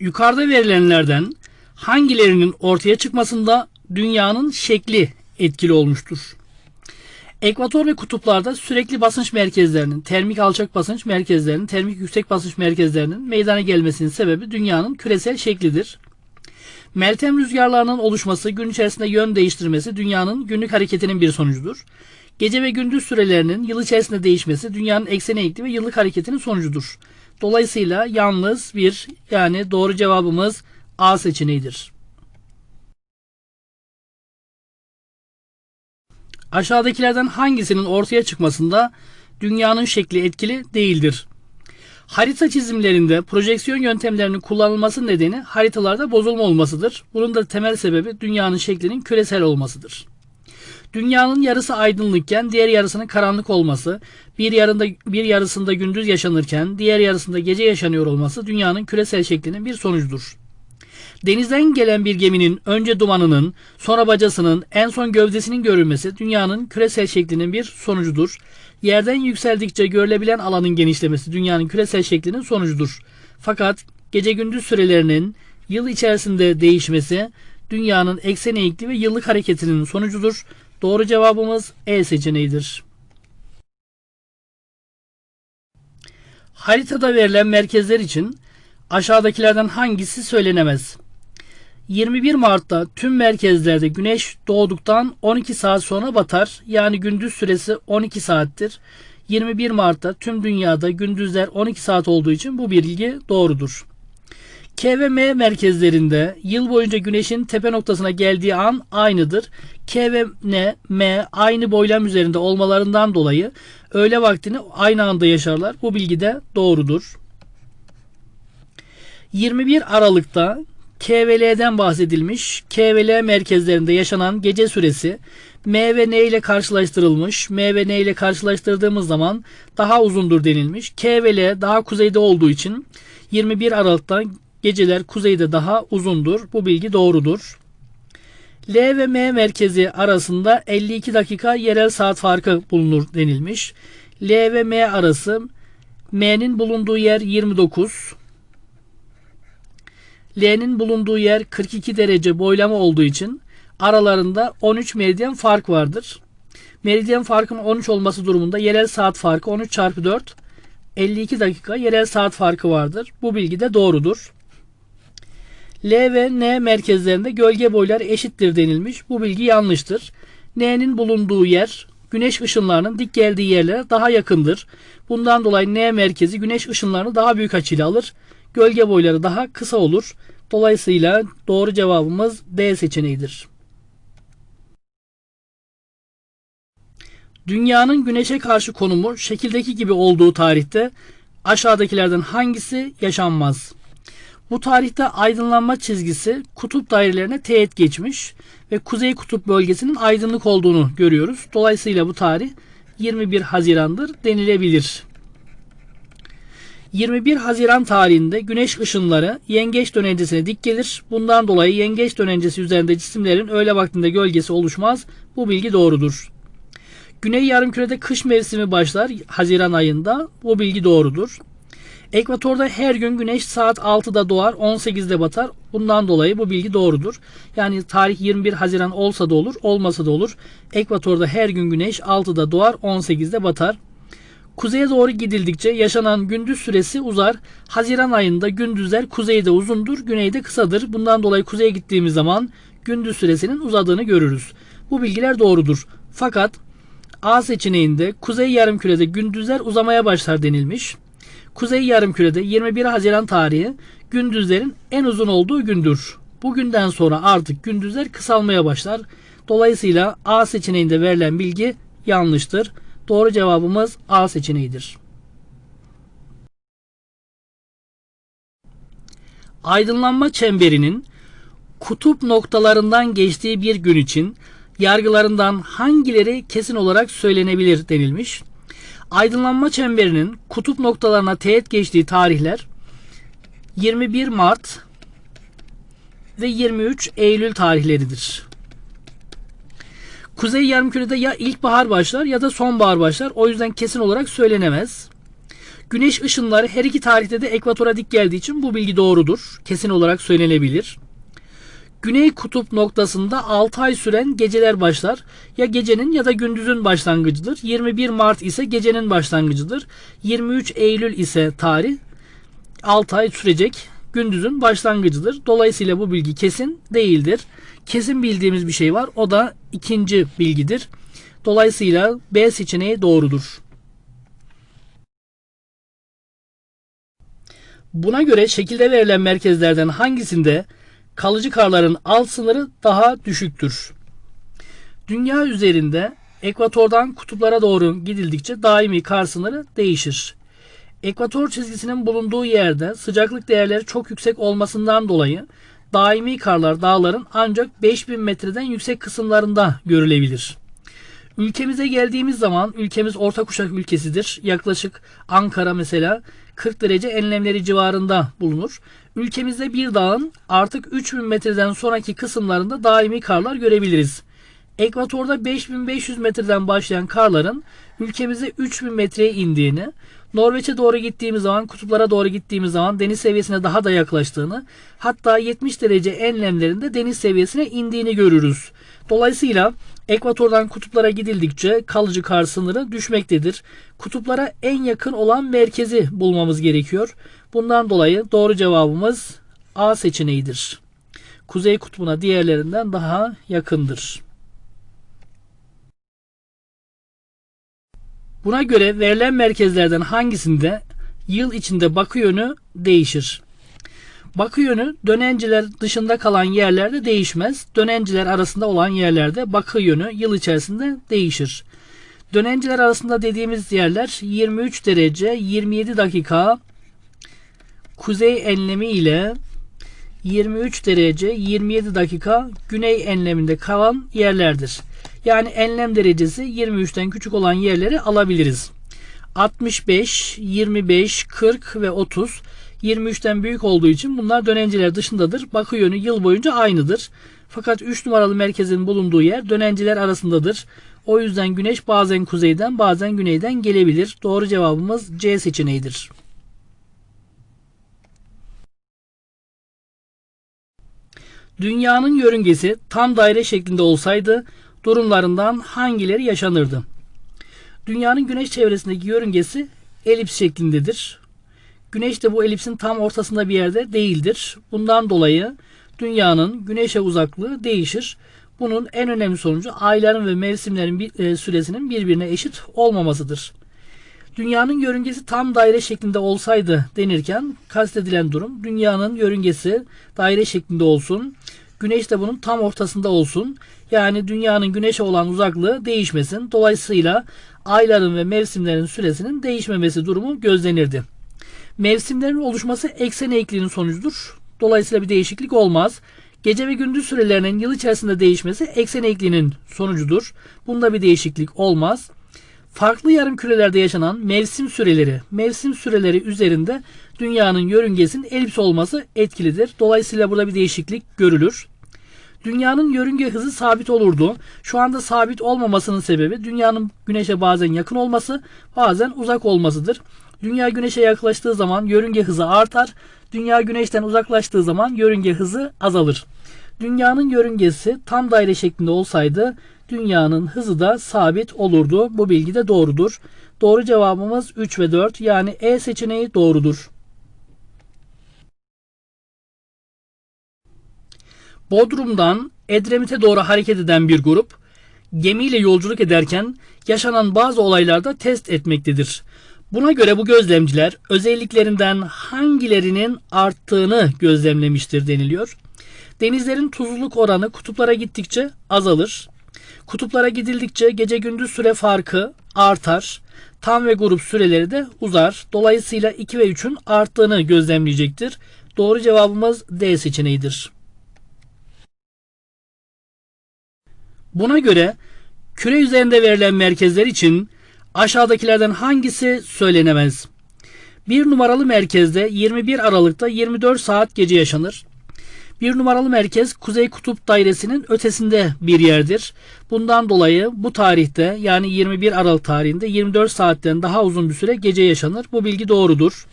Yukarıda verilenlerden hangilerinin ortaya çıkmasında dünyanın şekli etkili olmuştur? Ekvator ve kutuplarda sürekli basınç merkezlerinin, termik alçak basınç merkezlerinin, termik yüksek basınç merkezlerinin meydana gelmesinin sebebi dünyanın küresel şeklidir. Meltem rüzgarlarının oluşması, gün içerisinde yön değiştirmesi dünyanın günlük hareketinin bir sonucudur. Gece ve gündüz sürelerinin yıl içerisinde değişmesi dünyanın ekseni eğikli ve yıllık hareketinin sonucudur. Dolayısıyla yalnız bir yani doğru cevabımız A seçeneğidir. Aşağıdakilerden hangisinin ortaya çıkmasında dünyanın şekli etkili değildir? Harita çizimlerinde projeksiyon yöntemlerinin kullanılması nedeni haritalarda bozulma olmasıdır. Bunun da temel sebebi dünyanın şeklinin küresel olmasıdır. Dünyanın yarısı aydınlıkken diğer yarısının karanlık olması, bir yarında bir yarısında gündüz yaşanırken diğer yarısında gece yaşanıyor olması dünyanın küresel şeklinin bir sonucudur. Denizden gelen bir geminin önce dumanının, sonra bacasının, en son gövdesinin görülmesi dünyanın küresel şeklinin bir sonucudur. Yerden yükseldikçe görülebilen alanın genişlemesi dünyanın küresel şeklinin sonucudur. Fakat gece gündüz sürelerinin yıl içerisinde değişmesi dünyanın eksen eğikli ve yıllık hareketinin sonucudur. Doğru cevabımız E seçeneğidir. Haritada verilen merkezler için aşağıdakilerden hangisi söylenemez? 21 Mart'ta tüm merkezlerde güneş doğduktan 12 saat sonra batar. Yani gündüz süresi 12 saattir. 21 Mart'ta tüm dünyada gündüzler 12 saat olduğu için bu bilgi doğrudur. K ve M merkezlerinde yıl boyunca güneşin tepe noktasına geldiği an aynıdır. K ve M aynı boylam üzerinde olmalarından dolayı öğle vaktini aynı anda yaşarlar. Bu bilgi de doğrudur. 21 Aralık'ta K ve L'den bahsedilmiş. K ve L merkezlerinde yaşanan gece süresi M ve N ile karşılaştırılmış. M ve N ile karşılaştırdığımız zaman daha uzundur denilmiş. K ve L daha kuzeyde olduğu için 21 Aralık'ta geceler kuzeyde daha uzundur. Bu bilgi doğrudur. L ve M merkezi arasında 52 dakika yerel saat farkı bulunur denilmiş. L ve M arası M'nin bulunduğu yer 29. L'nin bulunduğu yer 42 derece boylama olduğu için aralarında 13 meridyen fark vardır. Meridyen farkının 13 olması durumunda yerel saat farkı 13 çarpı 4 52 dakika yerel saat farkı vardır. Bu bilgi de doğrudur. L ve N merkezlerinde gölge boyları eşittir denilmiş. Bu bilgi yanlıştır. N'nin bulunduğu yer güneş ışınlarının dik geldiği yerlere daha yakındır. Bundan dolayı N merkezi güneş ışınlarını daha büyük açıyla alır. Gölge boyları daha kısa olur. Dolayısıyla doğru cevabımız D seçeneğidir. Dünyanın güneşe karşı konumu şekildeki gibi olduğu tarihte aşağıdakilerden hangisi yaşanmaz? Bu tarihte aydınlanma çizgisi kutup dairelerine teğet geçmiş ve kuzey kutup bölgesinin aydınlık olduğunu görüyoruz. Dolayısıyla bu tarih 21 Haziran'dır denilebilir. 21 Haziran tarihinde güneş ışınları yengeç dönencesine dik gelir. Bundan dolayı yengeç dönencesi üzerinde cisimlerin öğle vaktinde gölgesi oluşmaz. Bu bilgi doğrudur. Güney yarımkürede kış mevsimi başlar Haziran ayında. Bu bilgi doğrudur. Ekvatorda her gün güneş saat 6'da doğar 18'de batar. Bundan dolayı bu bilgi doğrudur. Yani tarih 21 Haziran olsa da olur olmasa da olur. Ekvatorda her gün güneş 6'da doğar 18'de batar. Kuzeye doğru gidildikçe yaşanan gündüz süresi uzar. Haziran ayında gündüzler kuzeyde uzundur, güneyde kısadır. Bundan dolayı kuzeye gittiğimiz zaman gündüz süresinin uzadığını görürüz. Bu bilgiler doğrudur. Fakat A seçeneğinde kuzey yarımkürede gündüzler uzamaya başlar denilmiş. Kuzey yarımkürede 21 Haziran tarihi gündüzlerin en uzun olduğu gündür. Bugünden sonra artık gündüzler kısalmaya başlar. Dolayısıyla A seçeneğinde verilen bilgi yanlıştır. Doğru cevabımız A seçeneğidir. Aydınlanma çemberinin kutup noktalarından geçtiği bir gün için yargılarından hangileri kesin olarak söylenebilir denilmiş. Aydınlanma çemberinin kutup noktalarına teğet geçtiği tarihler 21 Mart ve 23 Eylül tarihleridir. Kuzey yarımkürede ya ilkbahar başlar ya da sonbahar başlar. O yüzden kesin olarak söylenemez. Güneş ışınları her iki tarihte de ekvatora dik geldiği için bu bilgi doğrudur. Kesin olarak söylenebilir. Güney kutup noktasında 6 ay süren geceler başlar. Ya gecenin ya da gündüzün başlangıcıdır. 21 Mart ise gecenin başlangıcıdır. 23 Eylül ise tarih 6 ay sürecek gündüzün başlangıcıdır. Dolayısıyla bu bilgi kesin değildir. Kesin bildiğimiz bir şey var. O da ikinci bilgidir. Dolayısıyla B seçeneği doğrudur. Buna göre şekilde verilen merkezlerden hangisinde kalıcı karların alt sınırı daha düşüktür? Dünya üzerinde ekvatordan kutuplara doğru gidildikçe daimi kar sınırı değişir. Ekvator çizgisinin bulunduğu yerde sıcaklık değerleri çok yüksek olmasından dolayı daimi karlar dağların ancak 5000 metreden yüksek kısımlarında görülebilir. Ülkemize geldiğimiz zaman ülkemiz orta kuşak ülkesidir. Yaklaşık Ankara mesela 40 derece enlemleri civarında bulunur. Ülkemizde bir dağın artık 3000 metreden sonraki kısımlarında daimi karlar görebiliriz. Ekvatorda 5500 metreden başlayan karların ülkemize 3000 metreye indiğini, Norveç'e doğru gittiğimiz zaman, kutuplara doğru gittiğimiz zaman deniz seviyesine daha da yaklaştığını, hatta 70 derece enlemlerinde deniz seviyesine indiğini görürüz. Dolayısıyla ekvatordan kutuplara gidildikçe kalıcı kar sınırı düşmektedir. Kutuplara en yakın olan merkezi bulmamız gerekiyor. Bundan dolayı doğru cevabımız A seçeneğidir. Kuzey kutbuna diğerlerinden daha yakındır. Buna göre verilen merkezlerden hangisinde yıl içinde bakı yönü değişir? Bakı yönü dönenciler dışında kalan yerlerde değişmez. Dönenciler arasında olan yerlerde bakı yönü yıl içerisinde değişir. Dönenciler arasında dediğimiz yerler 23 derece 27 dakika kuzey enlemi ile 23 derece 27 dakika güney enleminde kalan yerlerdir. Yani enlem derecesi 23'ten küçük olan yerleri alabiliriz. 65, 25, 40 ve 30 23'ten büyük olduğu için bunlar dönenciler dışındadır. Bakı yönü yıl boyunca aynıdır. Fakat 3 numaralı merkezin bulunduğu yer dönenciler arasındadır. O yüzden güneş bazen kuzeyden bazen güneyden gelebilir. Doğru cevabımız C seçeneğidir. Dünyanın yörüngesi tam daire şeklinde olsaydı durumlarından hangileri yaşanırdı? Dünyanın güneş çevresindeki yörüngesi elips şeklindedir. Güneş de bu elipsin tam ortasında bir yerde değildir. Bundan dolayı dünyanın güneşe uzaklığı değişir. Bunun en önemli sonucu ayların ve mevsimlerin e, süresinin birbirine eşit olmamasıdır. Dünyanın yörüngesi tam daire şeklinde olsaydı denirken kastedilen durum dünyanın yörüngesi daire şeklinde olsun. Güneş de bunun tam ortasında olsun. Yani dünyanın güneşe olan uzaklığı değişmesin. Dolayısıyla ayların ve mevsimlerin süresinin değişmemesi durumu gözlenirdi. Mevsimlerin oluşması eksen eğikliğinin sonucudur. Dolayısıyla bir değişiklik olmaz. Gece ve gündüz sürelerinin yıl içerisinde değişmesi eksen eğikliğinin sonucudur. Bunda bir değişiklik olmaz. Farklı yarım kürelerde yaşanan mevsim süreleri, mevsim süreleri üzerinde dünyanın yörüngesinin elips olması etkilidir. Dolayısıyla burada bir değişiklik görülür. Dünyanın yörünge hızı sabit olurdu. Şu anda sabit olmamasının sebebi dünyanın güneşe bazen yakın olması, bazen uzak olmasıdır. Dünya güneşe yaklaştığı zaman yörünge hızı artar. Dünya güneşten uzaklaştığı zaman yörünge hızı azalır. Dünyanın yörüngesi tam daire şeklinde olsaydı dünyanın hızı da sabit olurdu. Bu bilgi de doğrudur. Doğru cevabımız 3 ve 4 yani E seçeneği doğrudur. Bodrum'dan Edremit'e doğru hareket eden bir grup gemiyle yolculuk ederken yaşanan bazı olaylarda test etmektedir. Buna göre bu gözlemciler özelliklerinden hangilerinin arttığını gözlemlemiştir deniliyor. Denizlerin tuzluluk oranı kutuplara gittikçe azalır. Kutuplara gidildikçe gece gündüz süre farkı artar. Tam ve grup süreleri de uzar. Dolayısıyla 2 ve 3'ün arttığını gözlemleyecektir. Doğru cevabımız D seçeneğidir. Buna göre küre üzerinde verilen merkezler için aşağıdakilerden hangisi söylenemez? Bir numaralı merkezde 21 Aralık'ta 24 saat gece yaşanır. Bir numaralı merkez Kuzey Kutup Dairesi'nin ötesinde bir yerdir. Bundan dolayı bu tarihte yani 21 Aralık tarihinde 24 saatten daha uzun bir süre gece yaşanır. Bu bilgi doğrudur.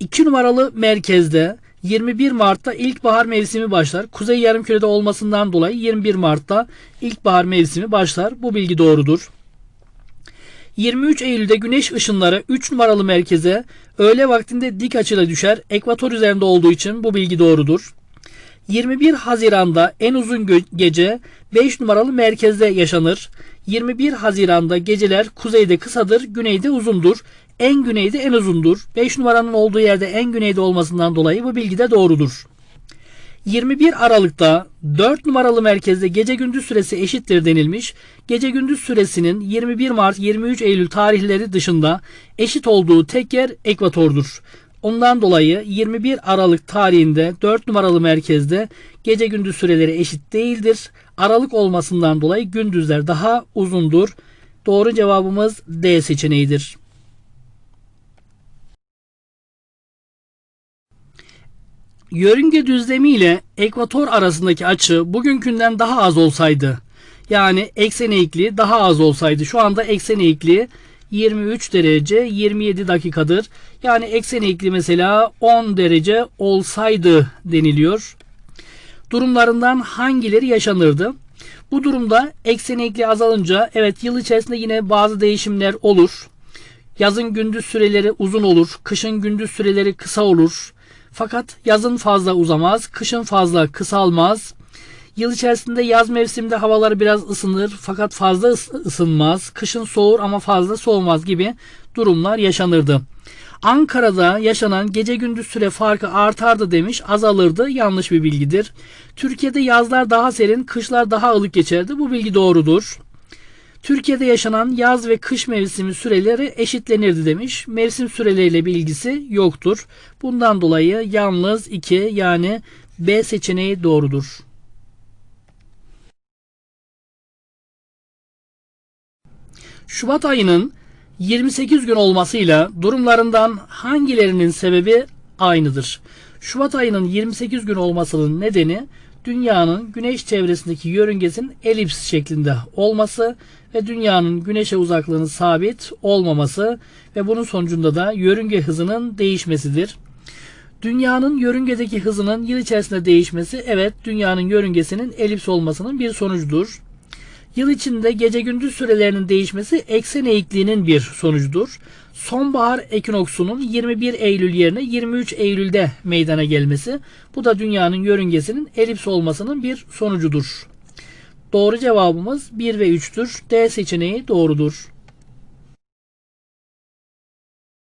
2 numaralı merkezde 21 Mart'ta ilkbahar mevsimi başlar. Kuzey yarımkürede olmasından dolayı 21 Mart'ta ilkbahar mevsimi başlar. Bu bilgi doğrudur. 23 Eylül'de güneş ışınları 3 numaralı merkeze öğle vaktinde dik açıyla düşer. Ekvator üzerinde olduğu için bu bilgi doğrudur. 21 Haziran'da en uzun gece 5 numaralı merkezde yaşanır. 21 Haziran'da geceler kuzeyde kısadır, güneyde uzundur. En güneyde en uzundur. 5 numaranın olduğu yerde en güneyde olmasından dolayı bu bilgi de doğrudur. 21 Aralık'ta 4 numaralı merkezde gece gündüz süresi eşittir denilmiş. Gece gündüz süresinin 21 Mart 23 Eylül tarihleri dışında eşit olduğu tek yer ekvatordur. Ondan dolayı 21 Aralık tarihinde 4 numaralı merkezde gece gündüz süreleri eşit değildir. Aralık olmasından dolayı gündüzler daha uzundur. Doğru cevabımız D seçeneğidir. Yörünge düzlemi ile ekvator arasındaki açı bugünkünden daha az olsaydı yani eksen eğikliği daha az olsaydı şu anda eksen eğikliği 23 derece 27 dakikadır. Yani eksen eğikliği mesela 10 derece olsaydı deniliyor. Durumlarından hangileri yaşanırdı? Bu durumda eksen eğikliği azalınca evet yıl içerisinde yine bazı değişimler olur. Yazın gündüz süreleri uzun olur, kışın gündüz süreleri kısa olur. Fakat yazın fazla uzamaz, kışın fazla kısalmaz. Yıl içerisinde yaz mevsiminde havalar biraz ısınır fakat fazla ıs- ısınmaz. Kışın soğur ama fazla soğumaz gibi durumlar yaşanırdı. Ankara'da yaşanan gece gündüz süre farkı artardı demiş azalırdı yanlış bir bilgidir. Türkiye'de yazlar daha serin kışlar daha ılık geçerdi bu bilgi doğrudur. Türkiye'de yaşanan yaz ve kış mevsimi süreleri eşitlenirdi demiş. Mevsim süreleriyle bir ilgisi yoktur. Bundan dolayı yalnız 2 yani B seçeneği doğrudur. Şubat ayının 28 gün olmasıyla durumlarından hangilerinin sebebi aynıdır? Şubat ayının 28 gün olmasının nedeni dünyanın güneş çevresindeki yörüngesinin elips şeklinde olması ve dünyanın güneşe uzaklığının sabit olmaması ve bunun sonucunda da yörünge hızının değişmesidir. Dünyanın yörüngedeki hızının yıl içerisinde değişmesi evet dünyanın yörüngesinin elips olmasının bir sonucudur. Yıl içinde gece gündüz sürelerinin değişmesi eksen eğikliğinin bir sonucudur. Sonbahar ekinoksunun 21 Eylül yerine 23 Eylül'de meydana gelmesi bu da dünyanın yörüngesinin elips olmasının bir sonucudur. Doğru cevabımız 1 ve 3'tür. D seçeneği doğrudur.